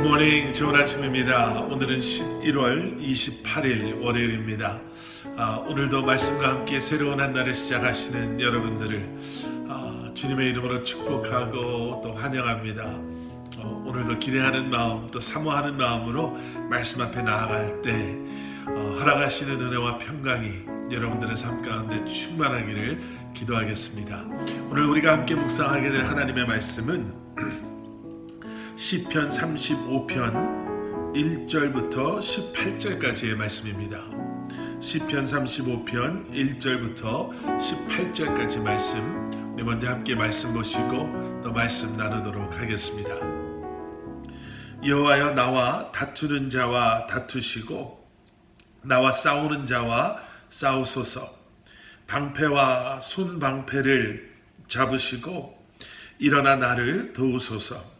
굿모닝 좋은 아침입니다. 오늘은 11월 28일 월요일입니다. 아, 오늘도 말씀과 함께 새로운 한 날을 시작하시는 여러분들을 아, 주님의 이름으로 축복하고 또 환영합니다. 어, 오늘도 기대하는 마음 또 사모하는 마음으로 말씀 앞에 나아갈 때 어, 허락하시는 은혜와 평강이 여러분들의 삶 가운데 충만하기를 기도하겠습니다. 오늘 우리가 함께 묵상하게 될 하나님의 말씀은 시편 35편 1절부터 18절까지의 말씀입니다. 시편 35편 1절부터 18절까지 말씀 우리 먼저 함께 말씀 보시고 또 말씀 나누도록 하겠습니다. 여호와여 나와 다투는 자와 다투시고 나와 싸우는 자와 싸우소서 방패와 손방패를 잡으시고 일어나 나를 도우소서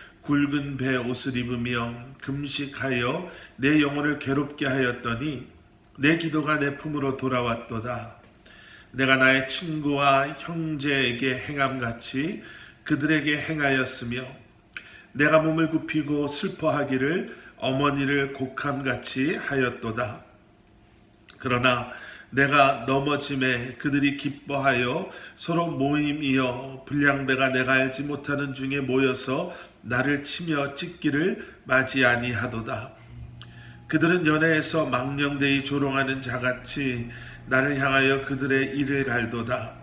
굵은 배 옷을 입으며 금식하여 내 영혼을 괴롭게 하였더니 내 기도가 내 품으로 돌아왔도다. 내가 나의 친구와 형제에게 행함같이 그들에게 행하였으며 내가 몸을 굽히고 슬퍼하기를 어머니를 곡함같이 하였도다. 그러나 내가 넘어짐에 그들이 기뻐하여 서로 모임이여 불량배가 내가 알지 못하는 중에 모여서 나를 치며 찢기를 맞이 아니하도다. 그들은 연애에서 망령되이 조롱하는 자같이 나를 향하여 그들의 일을 갈도다.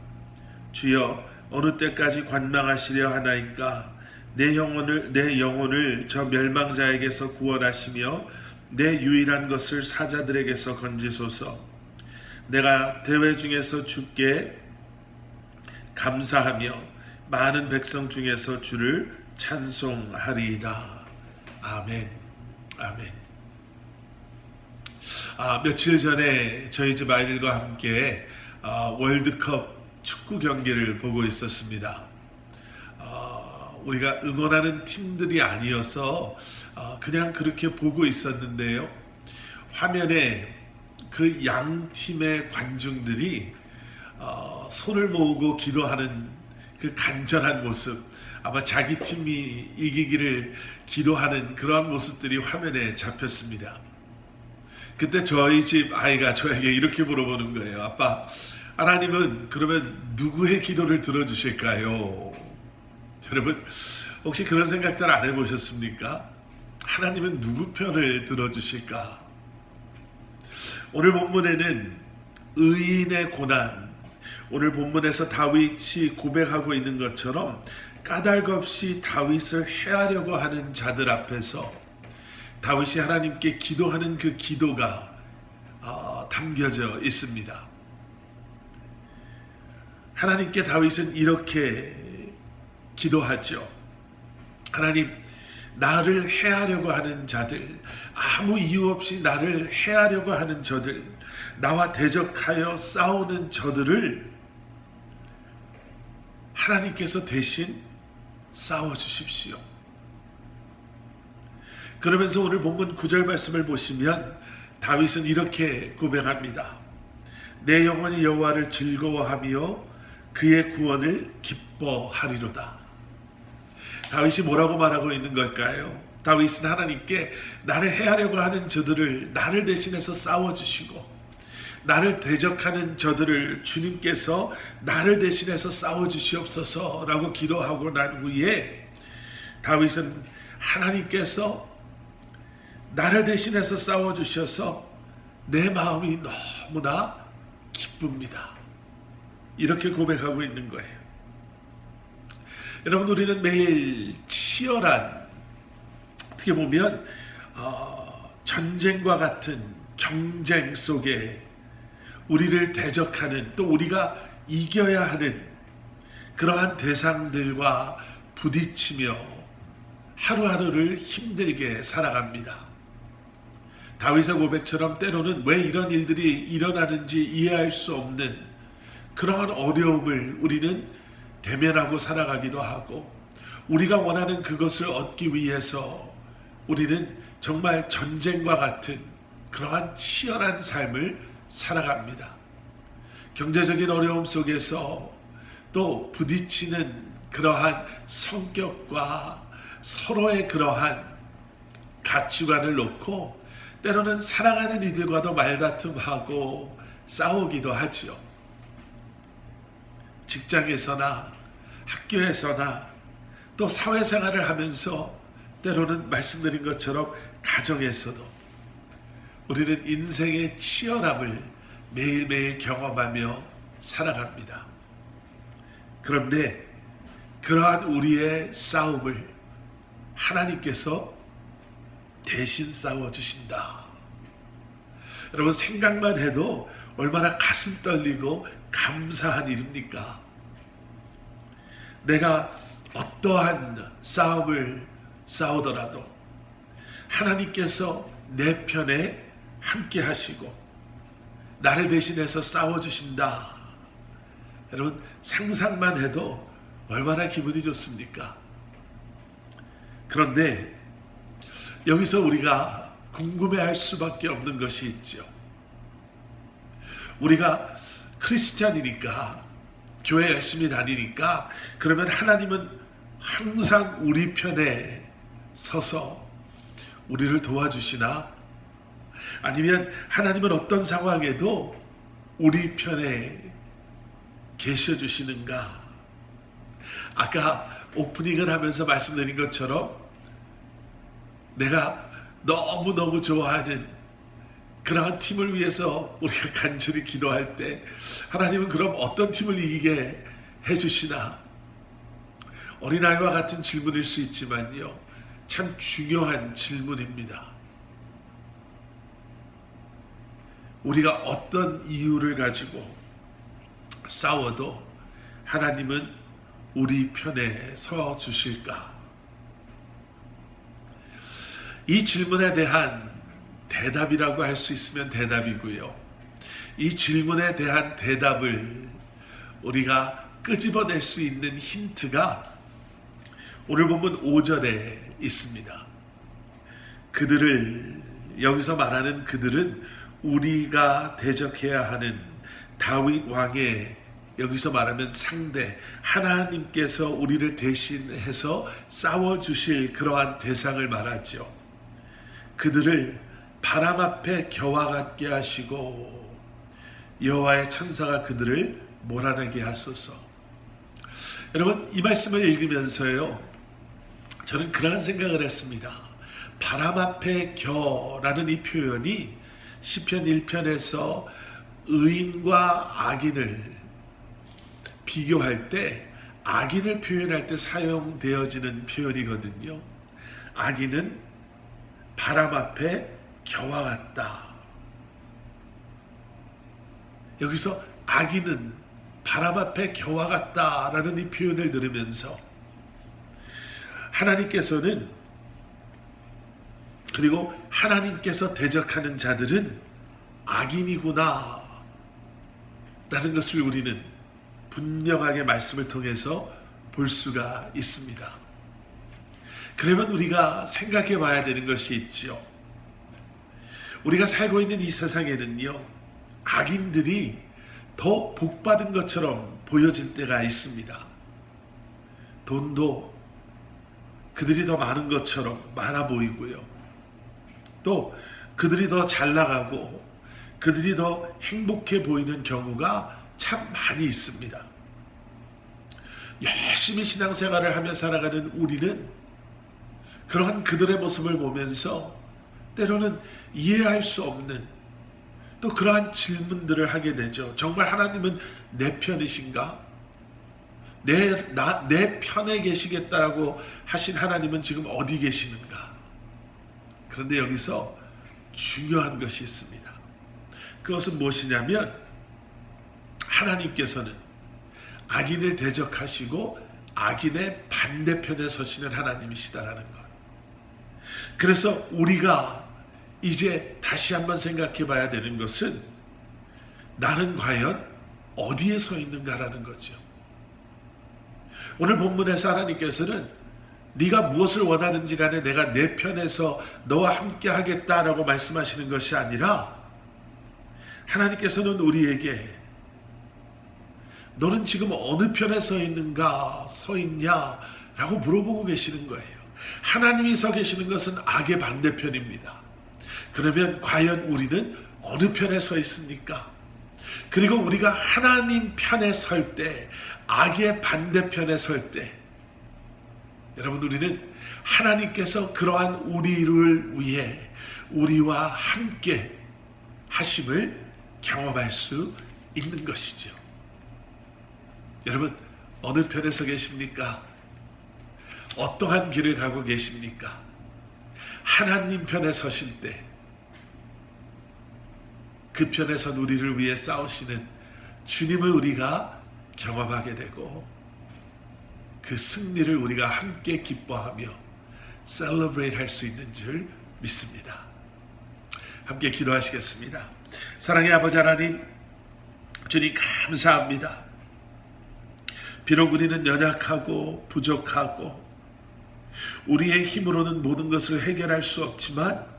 주여 어느 때까지 관망하시려 하나이까 내 영혼을 내 영혼을 저 멸망자에게서 구원하시며 내 유일한 것을 사자들에게서 건지소서. 내가 대회 중에서 주께 감사하며 많은 백성 중에서 주를 찬송하리이다. 아멘. 아멘. 아, 며칠 전에 저희 집 아이들과 함께 아, 월드컵 축구 경기를 보고 있었습니다. 아, 우리가 응원하는 팀들이 아니어서 아, 그냥 그렇게 보고 있었는데요. 화면에 그 양 팀의 관중들이 어, 손을 모으고 기도하는 그 간절한 모습, 아마 자기 팀이 이기기를 기도하는 그러한 모습들이 화면에 잡혔습니다. 그때 저희 집 아이가 저에게 이렇게 물어보는 거예요. 아빠, 하나님은 그러면 누구의 기도를 들어주실까요? 여러분, 혹시 그런 생각들 안 해보셨습니까? 하나님은 누구 편을 들어주실까? 오늘 본문에는 의인의 고난, 오늘 본문에서 다윗이 고백하고 있는 것처럼 까닭 없이 다윗을 해하려고 하는 자들 앞에서 다윗이 하나님께 기도하는 그 기도가 어, 담겨져 있습니다. 하나님께 다윗은 이렇게 기도하죠. 하나님, 나를 해하려고 하는 자들, 아무 이유 없이 나를 해하려고 하는 저들, 나와 대적하여 싸우는 저들을 하나님께서 대신 싸워 주십시오. 그러면서 오늘 본문 9절 말씀을 보시면 다윗은 이렇게 고백합니다. 내 영혼이 여호와를 즐거워하며 그의 구원을 기뻐하리로다. 다윗이 뭐라고 말하고 있는 걸까요? 다윗은 하나님께 나를 해하려고 하는 저들을 나를 대신해서 싸워주시고 나를 대적하는 저들을 주님께서 나를 대신해서 싸워주시옵소서라고 기도하고 난 후에 다윗은 하나님께서 나를 대신해서 싸워주셔서 내 마음이 너무나 기쁩니다. 이렇게 고백하고 있는 거예요. 여러분 우리는 매일 치열한 어떻게 보면 어, 전쟁과 같은 경쟁 속에 우리를 대적하는 또 우리가 이겨야 하는 그러한 대상들과 부딪히며 하루하루를 힘들게 살아갑니다. 다윗의 고백처럼 때로는 왜 이런 일들이 일어나는지 이해할 수 없는 그러한 어려움을 우리는 대면하고 살아가기도 하고 우리가 원하는 그것을 얻기 위해서 우리는 정말 전쟁과 같은 그러한 치열한 삶을 살아갑니다. 경제적인 어려움 속에서 또 부딪히는 그러한 성격과 서로의 그러한 가치관을 놓고 때로는 사랑하는 이들과도 말다툼하고 싸우기도 하지요. 직장에서나 학교에서나 또 사회생활을 하면서 때로는 말씀드린 것처럼 가정에서도 우리는 인생의 치열함을 매일매일 경험하며 살아갑니다. 그런데 그러한 우리의 싸움을 하나님께서 대신 싸워주신다. 여러분 생각만 해도 얼마나 가슴 떨리고 감사한 일입니까? 내가 어떠한 싸움을 싸우더라도 하나님께서 내 편에 함께 하시고 나를 대신해서 싸워주신다. 여러분 상상만 해도 얼마나 기분이 좋습니까? 그런데 여기서 우리가 궁금해할 수밖에 없는 것이 있죠. 우리가 크리스찬이니까 교회 열심히 다니니까 그러면 하나님은 항상 우리 편에 서서 우리를 도와주시나? 아니면 하나님은 어떤 상황에도 우리 편에 계셔 주시는가? 아까 오프닝을 하면서 말씀드린 것처럼 내가 너무너무 좋아하는 그러한 팀을 위해서 우리가 간절히 기도할 때 하나님은 그럼 어떤 팀을 이기게 해주시나? 어린아이와 같은 질문일 수 있지만요. 참 중요한 질문입니다. 우리가 어떤 이유를 가지고 싸워도 하나님은 우리 편에 서 주실까? 이 질문에 대한 대답이라고 할 수 있으면 대답이고요. 이 질문에 대한 대답을 우리가 끄집어낼 수 있는 힌트가 오늘 보면 5절에 있습니다. 그들을 여기서 말하는 그들은 우리가 대적해야 하는 다윗 왕의 여기서 말하면 상대 하나님께서 우리를 대신해서 싸워 주실 그러한 대상을 말하죠. 그들을 바람 앞에 겨와 같게 하시고 여호와의 천사가 그들을 몰아내게 하소서. 여러분 이 말씀을 읽으면서요. 저는 그러한 생각을 했습니다. 바람 앞에 겨라는 이 표현이 시편 1편에서 의인과 악인을 비교할 때 악인을 표현할 때 사용되어지는 표현이거든요. 악인은 바람 앞에 겨와 같다. 여기서 악인은 바람 앞에 겨와 같다라는 이 표현을 들으면서 하나님께서는 그리고 하나님께서 대적하는 자들은 악인이구나 라는 것을 우리는 분명하게 말씀을 통해서 볼 수가 있습니다. 그러면 우리가 생각해 봐야 되는 것이 있죠. 우리가 살고 있는 이 세상에는요, 악인들이 더 복받은 것처럼 보여질 때가 있습니다. 돈도 그들이 더 많은 것처럼 많아 보이고요. 또 그들이 더 잘 나가고 그들이 더 행복해 보이는 경우가 참 많이 있습니다. 열심히 신앙생활을 하며 살아가는 우리는 그러한 그들의 모습을 보면서 때로는 이해할 수 없는 또 그러한 질문들을 하게 되죠. 정말 하나님은 내 편이신가? 내, 나, 내 편에 계시겠다라고 하신 하나님은 지금 어디 계시는가? 그런데 여기서 중요한 것이 있습니다. 그것은 무엇이냐면 하나님께서는 악인을 대적하시고 악인의 반대편에 서시는 하나님이시다라는 것. 그래서 우리가 이제 다시 한번 생각해 봐야 되는 것은 나는 과연 어디에 서 있는가라는 거죠. 오늘 본문에서 하나님께서는 네가 무엇을 원하든지 간에 내가 내 편에서 너와 함께 하겠다라고 말씀하시는 것이 아니라 하나님께서는 우리에게 너는 지금 어느 편에 서 있는가 서 있냐라고 물어보고 계시는 거예요. 하나님이 서 계시는 것은 악의 반대편입니다. 그러면 과연 우리는 어느 편에 서 있습니까? 그리고 우리가 하나님 편에 설 때, 악의 반대편에 설 때, 여러분 우리는 하나님께서 그러한 우리를 위해 우리와 함께 하심을 경험할 수 있는 것이죠. 여러분 어느 편에 서 계십니까? 어떠한 길을 가고 계십니까? 하나님 편에 서실 때, 그 편에서 우리를 위해 싸우시는 주님을 우리가 경험하게 되고, 그 승리를 우리가 함께 기뻐하며 셀러브레이트 할 수 있는 줄 믿습니다. 함께 기도하시겠습니다. 사랑의 아버지 하나님, 주님 감사합니다. 비록 우리는 연약하고 부족하고 우리의 힘으로는 모든 것을 해결할 수 없지만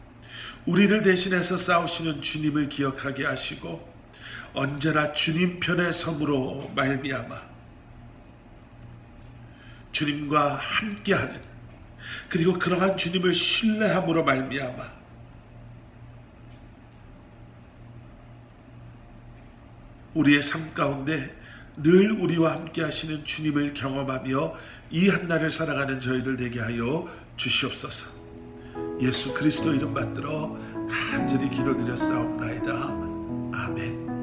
우리를 대신해서 싸우시는 주님을 기억하게 하시고 언제나 주님 편에 섬으로 말미암아 주님과 함께하는 그리고 그러한 주님을 신뢰함으로 말미암아 우리의 삶 가운데 늘 우리와 함께 하시는 주님을 경험하며 이 한날을 살아가는 저희들 되게 하여 주시옵소서. 예수 그리스도 이름 받들어 간절히 기도드렸사옵나이다. 아멘.